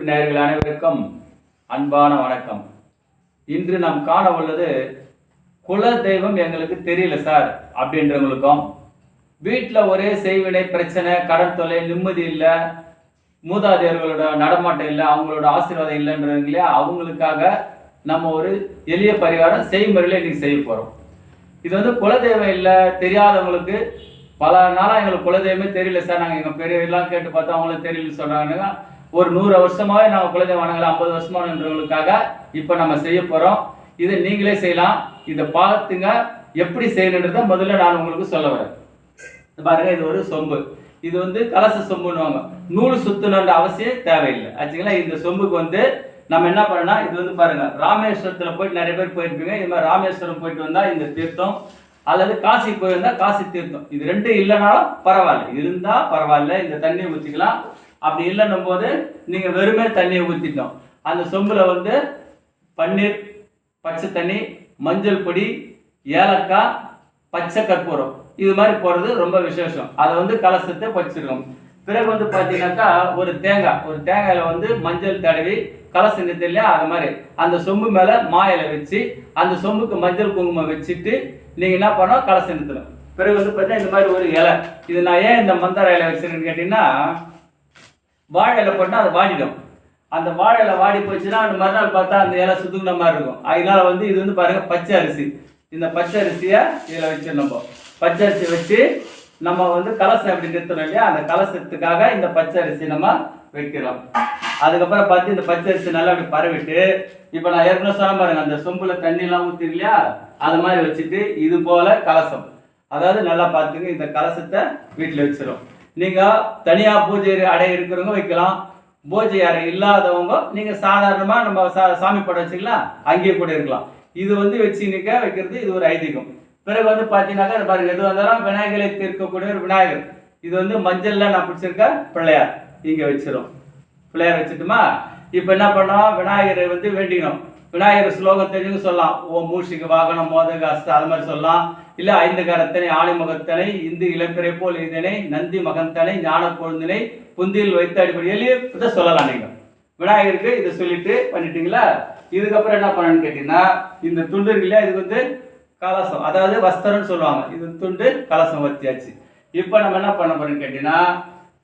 நேயர்கள் அனைவருக்கும் அன்பான வணக்கம். இன்று நாம் காண உள்ளது குல தெய்வம் எங்களுக்கு தெரியல சார் அப்படின்றவங்களுக்கும் வீட்டில் ஒரே செய்வினை பிரச்சனை கடன் தொலை நிம்மதி இல்லை மூதாதையர்களோட நடமாட்டம் இல்லை அவங்களோட ஆசீர்வாதம் இல்லைன்றவங்களே அவங்களுக்காக நம்ம ஒரு எளிய பரிகாரம் செய்முறையில் இன்னைக்கு செய்ய போகிறோம் இது வந்து குலதெய்வம் இல்லை தெரியாதவங்களுக்கு பல நாளாக எங்களுக்கு குலதெய்வமே தெரியல சார். நாங்கள் எங்கள் பெரியவர்கள்லாம் கேட்டு பார்த்தா அவங்களுக்கு தெரியல சொல்கிறாங்க ஒரு நூறு வருஷமாவே நம்ம குழந்தை வணங்கல ஐம்பது வருஷமானவங்களுக்காக இப்போ நம்ம செய்ய போகிறோம் இதை நீங்களே செய்யலாம். இதை பார்த்துங்க. எப்படி செய்யணுன்றதை முதல்ல நான் உங்களுக்கு சொல்ல வரேன். பாருங்க இது ஒரு சொம்பு. இது வந்து கலச சொம்புன்னுவாங்க. நூல் சுத்தணுன்ற அவசியம் தேவையில்லை. ஆச்சுங்களா? இந்த சொம்புக்கு வந்து நம்ம என்ன பண்ணனா இது வந்து பாருங்க ராமேஸ்வரத்தில் போயிட்டு நிறைய பேர் போயிருப்பீங்க. இது மாதிரி ராமேஸ்வரம் போயிட்டு வந்தால் இந்த தீர்த்தம் அல்லது காசி போயிருந்தா காசி தீர்த்தம். இது ரெண்டும் இல்லைனாலும் பரவாயில்ல. இருந்தால் பரவாயில்ல. இந்த தண்ணியை ஊற்றிக்கலாம் அப்படி இல்லைன்னும் போது நீங்கள் வெறுமே தண்ணியை ஊற்றிட்டோம் அந்த சொம்பில் வந்து பன்னீர் பச்சை தண்ணி மஞ்சள் பொடி ஏலக்காய் பச்சை கற்பூரம். இது மாதிரி போடுறது ரொம்ப விசேஷம். அதை வந்து கலசத்தை வச்சிருக்கோம் பிறகு வந்து பார்த்தீங்கன்னாக்கா ஒரு தேங்காய். ஒரு தேங்காயில் வந்து மஞ்சள் தடவி கலசம் இல்லையா? அது மாதிரி. அந்த சொம்பு மேலே மாயில வச்சு அந்த சொம்புக்கு மஞ்சள் குங்குமம் வச்சுட்டு நீங்கள் என்ன பண்ணோம் கலசம் நிறுத்தணும். பிறகு வந்து பார்த்தீங்கன்னா இந்த மாதிரி ஒரு இலை. இது நான் ஏன் இந்த மந்தார இலை வச்சிருக்கேன்னு கேட்டிங்கன்னா வாழை போட்டால் அது வாடிடும். அந்த வாழையில வாடி போச்சுன்னா அந்த மறுநாள் பார்த்தா அந்த இலை சுதுங்கின மாதிரி இருக்கும். அதனால வந்து இது வந்து பாருங்கள் பச்சை அரிசி. இந்த பச்சை அரிசியை இதில் வச்சு நம்ம. பச்சை அரிசி வச்சு நம்ம வந்து கலசம் எப்படி நிறுத்தணும் இல்லையா? அந்த கலசத்துக்காக இந்த பச்சை அரிசி நம்ம வைக்கிறோம். அதுக்கப்புறம் பார்த்து இந்த பச்சை அரிசி நல்லா அப்படி பரவிட்டு இப்போ நான் ஏற்கனவே சொன்ன பாருங்க அந்த சொம்புல தண்ணிலாம் ஊற்றி இல்லையா? அது மாதிரி வச்சுட்டு இது போல கலசம். அதாவது நல்லா பார்த்துங்க இந்த கலசத்தை வீட்டில் வச்சிடும் நீங்கள் தனியாக பூஜை அடை இருக்கிறவங்க வைக்கலாம். பூஜை அறை இல்லாதவங்க நீங்கள் சாதாரணமாக நம்ம சா சாமி படம் வச்சுக்கலாம் அங்கேயே கூட இருக்கலாம். இது வந்து வச்சுனிக்க வைக்கிறது இது ஒரு ஐதீகம். பிறகு வந்து பார்த்தீங்கன்னாக்கா இது பாருங்க எது வந்தாலும் விநாயகரை தீர்க்கக்கூடிய ஒரு விநாயகர். இது வந்து மஞ்சள்ல நான் பிடிச்சிருக்க பிள்ளையார். இங்கே வச்சிடும் பிள்ளையார் வச்சுட்டுமா? இப்போ என்ன பண்ணோம்? விநாயகரை வந்து வேண்டிக்கணும் விநாயகர் ஸ்லோகம் சொல்லலாம் ஓ மூஷிக்கு வாகனம் மோதக அஸ்த அது மாதிரி சொல்லலாம். இல்லை ஐந்து கரத்தனை ஆணிமுகத்தனை இந்து இளப்பிறை போல் இதனை நந்தி மகந்தனை ஞான கொழுந்தினை புந்தியில் வைத்து அடிப்படையில் இதை சொல்லலாம் நீங்கள் விநாயகருக்கு இதை சொல்லிட்டு பண்ணிட்டீங்களா? இதுக்கப்புறம் என்ன பண்ணணும்னு கேட்டீங்கன்னா இந்த துண்டு இருக்கு இல்லையா இதுக்கு வந்து கலசம் அதாவது வஸ்திரம்னு சொல்லுவாங்க. இது துண்டு கலசம் வத்தியாச்சு. இப்போ நம்ம என்ன பண்ண போறோம்னு கேட்டீங்கன்னா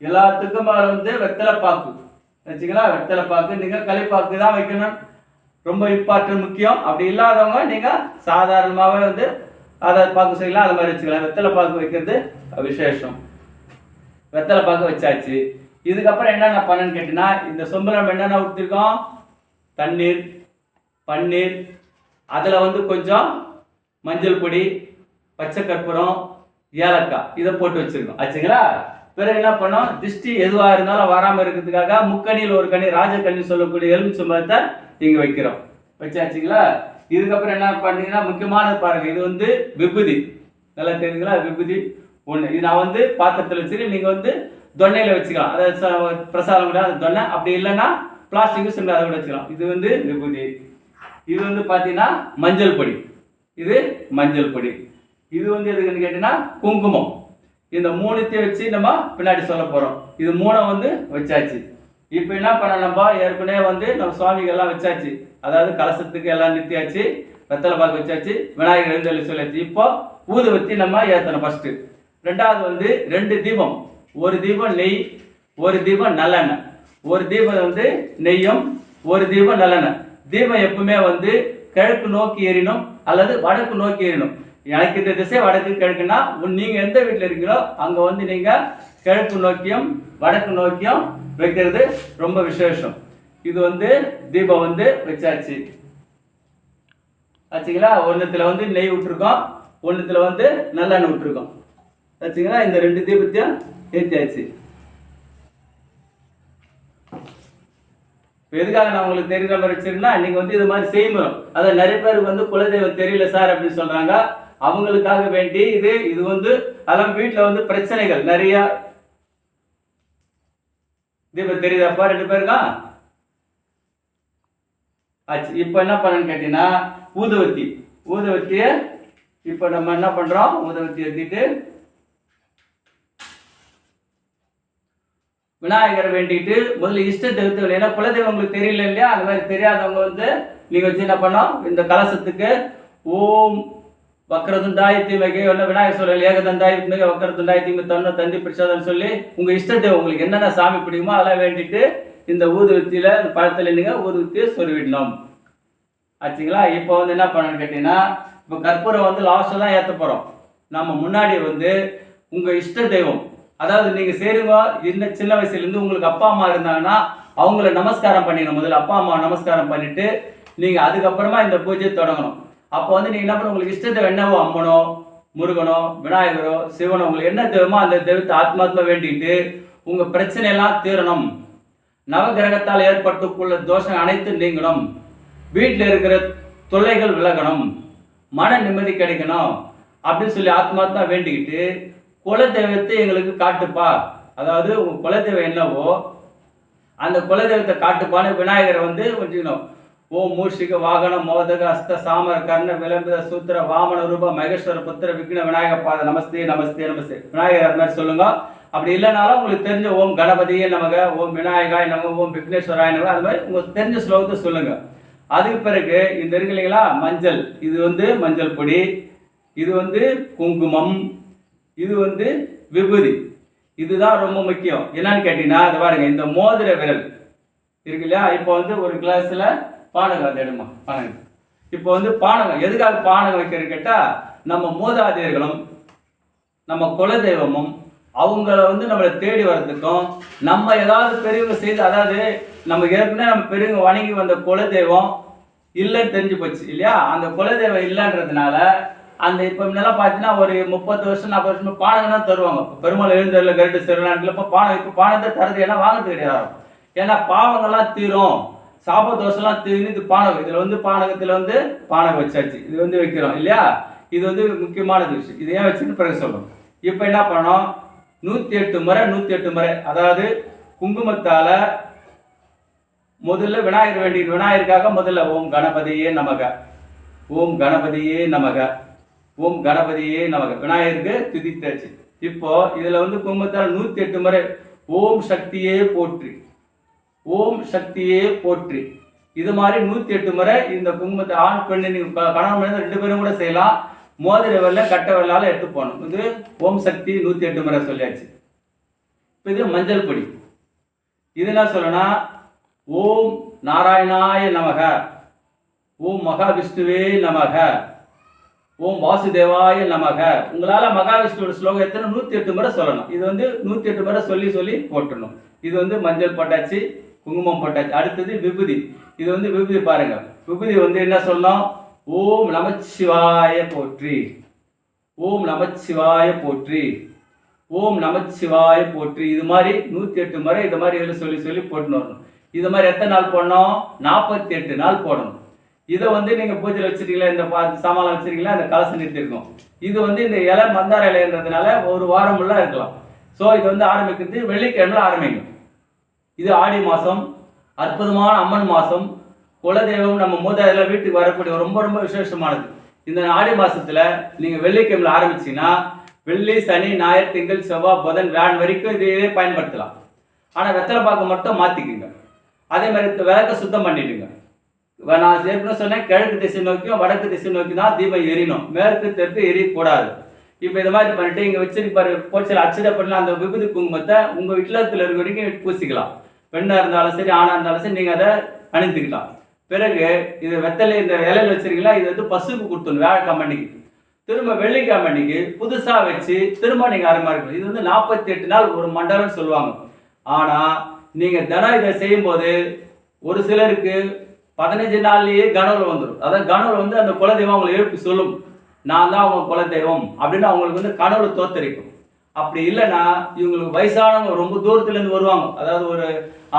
எல்லாத்துக்கும் வந்து வெத்தலை பாக்கு. வச்சுங்களா? வெத்தலை பாக்கு நீங்கள் களிப்பாக்கு தான் வைக்கணும். ரொம்ப இம்பார்ட்டன்ட் முக்கியம். அப்படி இல்லாதவங்க நீங்கள் சாதாரணமாகவே வந்து அதை பாக்கு செய்யலாம் அது மாதிரி வச்சுக்கலாம் வெத்தலை பாக்கு வைக்கிறது விசேஷம். வெத்தலை பாக்கு வச்சாச்சு. இதுக்கப்புறம் என்னென்ன பண்ணுன்னு கேட்டீங்கன்னா இந்த சொம்பில் நம்ம என்னென்ன ஊற்றிருக்கோம் தண்ணீர் பன்னீர் அதில் வந்து கொஞ்சம் மஞ்சள் பொடி பச்சை கற்பூரம் ஏலக்காய். இதை போட்டு வச்சுருக்கோம். ஆச்சுங்களா? பிறகு என்ன பண்ணோம்? திருஷ்டி எதுவாக இருந்தாலும் வராமல் இருக்கிறதுக்காக முக்கணியில் ஒரு கனி ராஜக்கண்ணி சொல்லக்கூடிய எலுமிச்சம்பழத்தை இங்கே வைக்கிறோம். வச்சாச்சுங்களா? இதுக்கப்புறம் என்ன பண்ணீங்கன்னா முக்கியமானது பாருங்கள் இது வந்து விபூதி. நல்லா தெரியுங்களா விபூதி ஒன்று இது நான் வந்து பாத்திரத்தில் வச்சுட்டு நீங்கள் வந்து தொன்னையில் வச்சுக்கலாம். அதாவது பிரசாதம் கூட அது தொன்னை அப்படி இல்லைன்னா பிளாஸ்டிக்கு சிமெண்ட் அதை கூட வச்சுக்கலாம். இது வந்து விபூதி. இது வந்து பார்த்தீங்கன்னா மஞ்சள் பொடி. இது மஞ்சள் பொடி. இது வந்து எதுக்குன்னு கேட்டீங்கன்னா குங்குமம். இந்த மூணுத்தையும் வச்சு நம்ம பின்னாடி சொல்ல போகிறோம் இது மூணை வந்து வச்சாச்சு. இப்போ என்ன பண்ண நம்ம ஏற்கனவே வந்து நம்ம சுவாமிகள்லாம் வச்சாச்சு. அதாவது கலசத்துக்கு எல்லாம் நிறுத்தியாச்சு. வெத்தலை பாக்கு வச்சாச்சு. விநாயகர் எழுந்தள்ளி சொல்லியாச்சு. இப்போ ஊதுவத்தி நம்ம ஏற்றணும் ஃபஸ்ட்டு ரெண்டாவது வந்து ரெண்டு தீபம். ஒரு தீபம் நெய் ஒரு தீபம் நல்லெண்ணெய். ஒரு தீபம் வந்து நெய்யும் ஒரு தீபம் நல்லெண்ணெய். தீபம் எப்பவுமே வந்து கிழக்கு நோக்கி எறியணும் அல்லது வடக்கு நோக்கி எறியணும் எனக்கு இந்த திசை வடக்கு கிழக்குன்னா உன் நீங்க எந்த வீட்டில் இருக்கீங்களோ அங்க வந்து நீங்க கிழக்கு நோக்கியும் வடக்கு நோக்கியும் வைக்கிறது ரொம்ப விசேஷம். இது வந்து தீபம் வந்து வச்சாச்சு. ஆச்சுங்களா? ஒன்றுத்தில் வந்து நெய் விட்டுருக்கோம். ஒன்றுத்தில் வந்து நல்லெண்ணெய் விட்டுருக்கோம். ஆச்சுங்களா? இந்த ரெண்டு தீபத்தையும் ஏற்றியாச்சு இப்போ எதுக்காக நான் உங்களுக்கு தெரிகிற மாதிரி வச்சிருக்கேன்னா நீங்கள் வந்து இது மாதிரி செய்யணும் அதை நிறைய பேருக்கு வந்து குலதெய்வம் தெரியல சார் அப்படின்னு சொல்கிறாங்க அவங்களுக்காக வேண்டி இது இது வந்து அதெல்லாம் வீட்டில் வந்து பிரச்சனைகள். நிறையா. இப்போ தெரியுதாப்பா? ரெண்டு பேருக்கா ஆச்சு இப்போ என்ன பண்ணணும்னு கேட்டீங்கன்னா ஊதுவத்தி ஊதுவத்தியை இப்போ நம்ம என்ன பண்ணுறோம் ஊதுவத்தி ஏற்றிட்டு விநாயகரை வேண்டிட்டு முதல்ல இஷ்ட தெய்வத்தை ஏன்னா குலதெய்வம் உங்களுக்கு தெரியல இல்லையா? அந்த மாதிரி தெரியாதவங்க வந்து நீங்கள் வச்சு என்ன பண்ணோம் இந்த கலசத்துக்கு ஓம் வக்கரதுண்டாய் தீமைக்கு என்ன விநாயகர் சொல்லல் ஏகதண்டாய் மிக வக்கரதுண்டாய் தீமை தன்ன தந்தி பிரசாதம் சொல்லி உங்கள் இஷ்ட தெய்வம் உங்களுக்கு என்னென்ன சாமி பிடிக்குமோ அதெல்லாம் வேண்டிட்டு இந்த ஊதுவத்தியில் இந்த பழத்தில் நீங்கள் ஊதுவத்தியை சொருவிடணும். ஆச்சுங்களா? இப்போ வந்து என்ன பண்ணணும்னு கேட்டிங்கன்னா இப்போ கற்பூரம் வந்து லாஸ்ட்டில் தான் ஏற்ற போகிறோம் நம்ம முன்னாடி வந்து உங்கள் இஷ்ட தெய்வம் அதாவது நீங்கள் சேருங்க இந்த சின்ன வயசுலேருந்து உங்களுக்கு அப்பா அம்மா இருந்தாங்கன்னா அவங்கள நமஸ்காரம் பண்ணிடணும். முதல்ல அப்பா அம்மா நமஸ்காரம் பண்ணிவிட்டு நீங்கள் அதுக்கப்புறமா இந்த பூஜையை தொடங்கணும். அப்போ வந்து நீங்கள் என்ன பண்ண உங்களுக்கு இஷ்டத்தை என்னவோ அம்மனோ முருகனோ விநாயகரோ சிவனோ உங்களுக்கு என்ன தெய்வமோ அந்த தெய்வத்தை ஆத்மாத்மா வேண்டிட்டு உங்கள் பிரச்சனையெல்லாம் தீரணும். நவகிரகத்தால் ஏற்பட்டுக்குள்ள தோஷம் அனைத்தும் நீங்கணும். வீட்டில் இருக்கிற தொல்லைகள் விலகணும். மன நிம்மதி கிடைக்கணும். அப்படின்னு சொல்லி ஆத்மாத்மா வேண்டிக்கிட்டு குலதெய்வத்தை எங்களுக்கு காட்டுப்பா. அதாவது உங்கள் குலதெய்வம் என்னவோ அந்த குலதெய்வத்தை காட்டுப்பான்னு விநாயகரை வந்து வச்சுக்கணும். ஓம் மூஷிக வாகன மோதக அஸ்த சாமர கர்ண விளம்பித சூத்திர வாமன ரூப மகேஸ்வர புத்திர விக்ன விநாயக பாத நமஸ்தே நமஸ்தே நமஸ்தே. விநாயகர் அது மாதிரி சொல்லுங்க? அப்படி இல்லைனாலும் உங்களுக்கு தெரிஞ்ச ஓம் கணபதியே நமக ஓம் விநாயகாய் நமக ஓம் விக்னேஸ்வராய் நமக அது மாதிரி உங்களுக்கு தெரிஞ்ச ஸ்லோகத்தை சொல்லுங்க. அதுக்கு பிறகு இந்த இருக்கு இல்லைங்களா மஞ்சள். இது வந்து மஞ்சள் பொடி இது வந்து குங்குமம் இது வந்து விபூதி. இதுதான் ரொம்ப முக்கியம். என்னன்னு கேட்டீங்கன்னா அது பாருங்க இந்த மோதிர விரல். இருக்கு இல்லையா? இப்போ வந்து ஒரு கிளாஸில் பானகம் அந்த இடமா பானகம் இப்போ வந்து பானகம் எதுக்காக பானகம் வைக்கிறது கேட்டால் நம்ம மூதாதையர்களும் நம்ம குலதெய்வமும் அவங்கள வந்து நம்மளை தேடி வர்றதுக்கும் நம்ம ஏதாவது பெரியவங்க செய்து அதாவது நம்ம ஏற்கனவே நம்ம பெரியவங்க வணங்கி வந்த குலதெய்வம் இல்லைன்னு தெரிஞ்சு போச்சு இல்லையா? அந்த குலதெய்வம் இல்லைன்றதுனால அந்த இப்போ முன்னெல்லாம் பார்த்தீங்கன்னா ஒரு முப்பது வருஷம் நாற்பது வருஷம் பானகம் தான் தருவாங்க. இப்போ பெருமாள் எழுந்தரில் கருட்டு சிறுநாட்டில் இப்போ பானம் இப்போ பானத்தை தரது ஏன்னா வாங்குறது கிடையாது. ஏன்னா பாவங்கள்லாம் தீரும். சாப தோஷம்லாம் தீர்ந்து இது பானகம். இதில் வந்து பானகத்தில் வந்து பானகம் வச்சாச்சு. இது வந்து வைக்கிறோம் இல்லையா? இது வந்து முக்கியமானது. விஷயம் இது ஏன் வச்சுன்னு பிறகு சொல்லணும் இப்போ என்ன பண்ணோம் நூற்றி எட்டு முறை நூற்றி எட்டு முறை. அதாவது குங்குமத்தால் முதல்ல விநாயகர் வேண்டி விநாயகருக்காக முதல்ல ஓம் கணபதியே நமக. ஓம் கணபதியே நமக. ஓம் கணபதியே நமக. விநாயகருக்கு துதித்தாச்சு. இப்போ இதில் வந்து குங்குமத்தால் நூற்றி எட்டு முறை ஓம் சக்தியே போற்றி. ஓம் சக்தியே போற்றி. இது மாதிரி நூற்றி எட்டு முறை இந்த குங்குமத்தை ஆண் பெண் நீங்கள் கணவன் ரெண்டு பேரும் கூட செய்யலாம். மோதிர வெள்ள கட்ட வெள்ளால எடுத்து போகணும். இது ஓம் சக்தி நூற்றி எட்டு முறை சொல்லியாச்சு. இப்போ இது மஞ்சள் பொடி. இது என்ன சொல்லனா ஓம் நாராயணாய நமக. ஓம் மகாவிஷ்ணுவே நமக. ஓம் வாசுதேவாய நமக. உங்களால் மகாவிஷ்ணுவோட ஸ்லோகம் எத்தனை? நூற்றி எட்டு முறை சொல்லணும். இது வந்து நூற்றி எட்டு முறை சொல்லி சொல்லி போட்டுடணும். இது வந்து மஞ்சள் போட்டாச்சு. குங்குமம் போட்டாச்சு அடுத்தது விபூதி. இது வந்து விபூதி பாருங்க. விபூதி வந்து என்ன சொல்லலாம் ஓம் நமச்சிவாய போற்றி. ஓம் நமச்சிவாய போற்றி. ஓம் நமச்சிவாய போற்றி. இது மாதிரி நூற்றி எட்டு முறை இது மாதிரி இதில் சொல்லி சொல்லி போட்டுன்னு வரணும். இது மாதிரி எத்தனை நாள் போடணும்? நாற்பத்தி எட்டு நாள் போடணும். இதை வந்து நீங்கள் பூஜையில் வச்சிருக்கீங்களா? இந்த பா சாமான் வச்சுருக்கீங்களா? இந்த கலசம் நிறுத்திருக்கோம் இது வந்து இந்த இலை மந்தார இலைன்றதுனால ஒரு வாரம் ஃபுல்லாக இருக்கலாம். ஸோ இது வந்து ஆரம்பிக்கிறது வெள்ளிக்கிழமை ஆரம்பிக்கும். இது ஆடி மாதம் அற்புதமான அம்மன் மாதம் குலதெய்வம் நம்ம மூதாதையில் வீட்டுக்கு வரக்கூடிய ரொம்ப ரொம்ப விசேஷமானது. இந்த ஆடி மாதத்தில் நீங்கள் வெள்ளிக்கிழமையில் ஆரம்பிச்சிங்கன்னா வெள்ளி சனி ஞாயிறு திங்கள் செவ்வாய் புதன் வியாழன் வரைக்கும் இதையே பயன்படுத்தலாம். ஆனால் வெத்தலை பாக்கு மட்டும் மாற்றிக்குங்க அதே மாதிரி இந்த விளக்க சுத்தம் பண்ணிடுங்க. நான் ஏற்கனவே சொன்னேன் கிழக்கு திசை நோக்கியும் வடக்கு திசை நோக்கி தான் தீபம் எரியணும். மேற்கு தெற்கு எரியக்கூடாது. இப்போ இது மாதிரி பண்ணிட்டு இங்கே வச்சிருப்பாரு போச்சல் அச்சிட பண்ணலாம் அந்த விபூதி குங்குமத்தை உங்கள் வீட்டில் இருக்கிற வரைக்கும் பூசிக்கலாம். பெண்ணாக இருந்தாலும் சரி ஆணாக இருந்தாலும் சரி நீங்கள் அதை அணிந்துக்கலாம். பிறகு இது வெத்தலை இந்த இலையில் வச்சிருக்கீங்களா இது வந்து பசுக்கு கொடுத்துடணும் வியாழக்கிழமை அன்னைக்கு. திரும்ப வெள்ளிக்கிழமை அன்னைக்கு புதுசாக வச்சு திரும்ப நீங்கள் ஆரம்பிக்கணும் இது வந்து நாற்பத்தி எட்டு நாள் ஒரு மண்டலம்னு சொல்லுவாங்க. ஆனால் நீங்கள் தினம் இதை செய்யும்போது ஒரு சிலருக்கு பதினஞ்சு நாள்லேயே கனவுல வந்துடும் அதாவது கனவுல வந்து அந்த குலதெய்வம் அவங்களை எழுப்பி சொல்லும். நான் தான் அவங்க குலதெய்வம் அப்படின்னு அவங்களுக்கு வந்து கனவுல தோத்தரிக்கும். அப்படி இல்லைன்னா இவங்களுக்கு வயசானவங்க ரொம்ப தூரத்துலேருந்து வருவாங்க. அதாவது ஒரு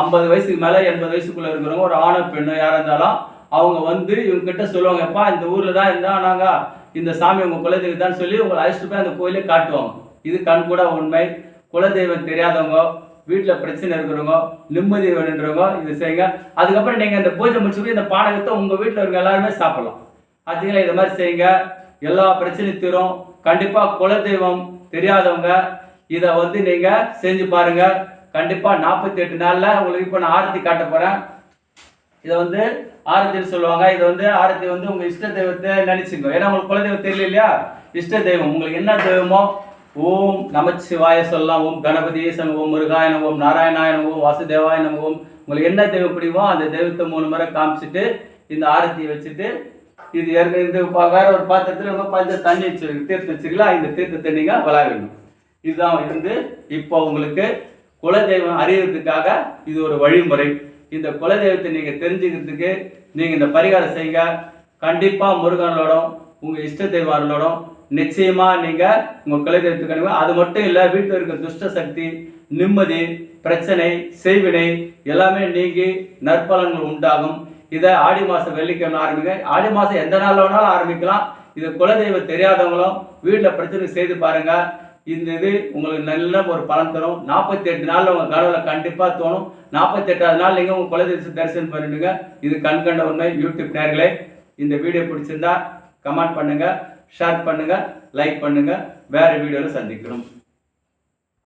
ஐம்பது வயசுக்கு மேலே எண்பது வயசுக்குள்ளே இருக்கிறவங்க ஒரு ஆணோ பெண்ணோ யாராக இருந்தாலும் அவங்க வந்து இவங்க கிட்ட சொல்லுவாங்க எப்பா இந்த ஊரில் தான் இருந்தா நாங்கள் இந்த சாமி உங்கள் குலதெய்வம் தான் சொல்லி உங்களை அழைச்சிட்டு போய் அந்த கோயிலே காட்டுவாங்க. இது கண் கூட உண்மை. குலதெய்வம் தெரியாதவங்க வீட்டில் பிரச்சனை இருக்கிறவங்க நிம்மதி வேணுன்றவங்க இது செய்யுங்க. அதுக்கப்புறம் நீங்கள் இந்த பூஜை முடிச்சுட்டு இந்த பானகத்தை உங்கள் வீட்டில் இருக்க எல்லாருமே சாப்பிடலாம். அதுங்களா இதை மாதிரி செய்யுங்க. எல்லா பிரச்சனையும் தீரும். கண்டிப்பாக குலதெய்வம் தெரியாதவங்க இதை வந்து நீங்கள் செஞ்சு பாருங்கள் கண்டிப்பாக நாற்பத்தி எட்டு நாளில் உங்களுக்கு இப்போ நான் ஆரத்தி காட்ட போகிறேன் இதை வந்து ஆரத்தின்னு சொல்லுவாங்க. இதை வந்து ஆரத்தி வந்து உங்கள் இஷ்ட தெய்வத்தை நினச்சிங்க ஏன்னா உங்களுக்கு குலதெய்வம் தெரியல இல்லையா? இஷ்ட தெய்வம். உங்களுக்கு என்ன தெய்வமோ ஓம் நமச்சிவாய சொல்லலாம். ஓம் கணபதி ஈசன் ஓம் முருகாய ஓம் நாராயணாய ஓம் வாசுதேவாய ஓம். உங்களுக்கு என்ன தெய்வம் பிடிக்குமோ அந்த தெய்வத்தை மூணு முறை காமிச்சிட்டு இந்த ஆரத்தியை வச்சுட்டு இது ஏற்கனவே இந்த வேற ஒரு பாத்திரத்தில் நம்ம பஞ்ச தண்ணி வச்சு தீர்த்து வச்சுக்கலாம் இந்த தீர்த்த தண்ணிங்க விளாடணும் இதுதான் இருந்து இப்போ உங்களுக்கு குலதெய்வம் அறியறதுக்காக இது ஒரு வழிமுறை. இந்த குலதெய்வத்தை நீங்கள் தெரிஞ்சுக்கிறதுக்கு நீங்கள் இந்த பரிகாரம் செய்யுங்க. கண்டிப்பா முருகனோடும் உங்க இஷ்ட தெய்வானோடும் நிச்சயமா நீங்கள் உங்கள் குலதெய்வத்துக்கு அனுப்பி அது மட்டும் இல்லை வீட்டில் இருக்க துஷ்ட சக்தி நிம்மதி பிரச்சனை செய்வினை எல்லாமே நீங்கி நற்பலன்கள் உண்டாகும். இதை ஆடி மாதம் வெள்ளிக்கிழமை ஆரம்பிங்க. ஆடி மாதம் எந்த நாளில் வேணாலும் ஆரம்பிக்கலாம். இது குலதெய்வம் தெரியாதவங்களும் வீட்டில் பிரச்சனை செய்து பாருங்க. இந்த இது உங்களுக்கு நல்ல ஒரு பலன் தரும். நாற்பத்தி எட்டு நாளில் உங்கள் கடவுளை கண்டிப்பாக தோணும். நாற்பத்தி எட்டாவது நாள் நீங்கள் உங்கள் குலதெய்வத்தை தரிசனம் பண்ணிடுங்க. இது கண்கண்ட உண்மை. யூடியூப் நேர்களே இந்த வீடியோ பிடிச்சிருந்தா கமெண்ட் பண்ணுங்கள் ஷேர் பண்ணுங்கள் லைக் பண்ணுங்கள் வேறு வீடியோவில் சந்திக்கிறோம்.